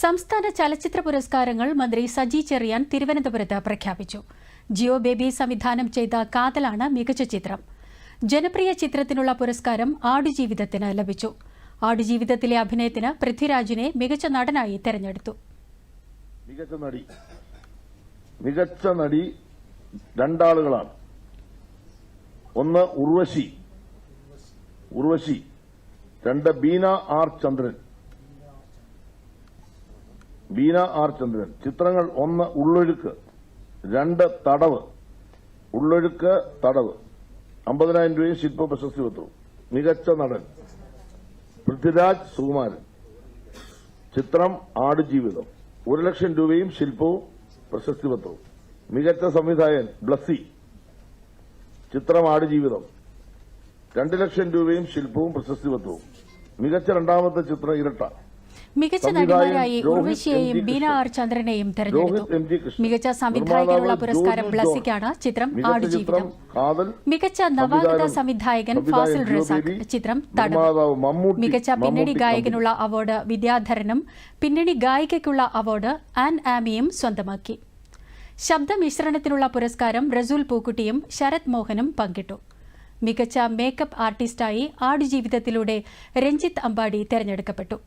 സംസ്ഥാന ചലച്ചിത്ര പുരസ്കാരങ്ങൾ മന്ത്രി സജി ചെറിയാൻ തിരുവനന്തപുരത്ത് പ്രഖ്യാപിച്ചു. ജിയോ ബേബി സംവിധാനം ചെയ്ത കാതലാണ് മികച്ച ചിത്രം. ജനപ്രിയ ചിത്രത്തിനുള്ള പുരസ്കാരം ആടുജീവിതത്തിന് ലഭിച്ചു. ആടുജീവിതത്തിലെ അഭിനയത്തിന് പൃഥ്വിരാജിനെ മികച്ച നടനായി തെരഞ്ഞെടുത്തു. മികച്ച നടി. മികച്ച നടി രണ്ടാളുകളാണ്. ഒന്ന് ഉർവശി. ഉർവശി. രണ്ട് ബീന ആർ ചന്ദ്രൻ. ബീന ആർ ചന്ദ്രൻ. ചിത്രങ്ങൾ ഒന്ന് ഉള്ളൊഴുക്ക്. രണ്ട് തടവ്. ഉള്ളൊഴുക്ക് തടവ്. അമ്പതിനായിരം രൂപയും ശില്പ പ്രശസ്തി പത്രവും മികച്ച നടൻ. പൃഥ്വിരാജ് സുകുമാരൻ. ചിത്രം ആടുജീവിതം. ഒരു ലക്ഷം രൂപയും ശില്പവും പ്രശസ്തി പത്രവും. മികച്ച സംവിധായകൻ ബ്ലസ്സി. ചിത്രം ആടുജീവിതം. രണ്ട് ലക്ഷം രൂപയും ശില്പവും പ്രശസ്തി പത്രവും. മികച്ച രണ്ടാമത്തെ ചിത്രം ഇരട്ട. മികച്ച നടിമാരായി ഉർവശിയെയും. ബീന ആർ ചന്ദ്രനെയും തെരഞ്ഞെടുത്തു. മികച്ച സംവിധായകനുള്ള പുരസ്കാരം ബ്ലസിക്കാണ് ചിത്രം ആടുജീവിതം. മികച്ച നവാഗത സംവിധായകൻ ഫാസിൽ റസാഖ്. ചിത്രം തടവ് മികച്ച പിന്നണി ഗായകനുള്ള അവാർഡ് വിദ്യാധരനും പിന്നണി ഗായികയ്ക്കുള്ള അവാർഡ് ആൻ ആമിയും സ്വന്തമാക്കി. ശബ്ദമിശ്രണത്തിനുള്ള പുരസ്കാരം റസൂൽ പൂക്കുട്ടിയും ശരത് മോഹനും പങ്കിട്ടു. മികച്ച മേക്കപ്പ് ആർട്ടിസ്റ്റായി ആടുജീവിതത്തിലൂടെ രഞ്ജിത്ത് അമ്പാടി തെരഞ്ഞെടുക്കപ്പെട്ടു.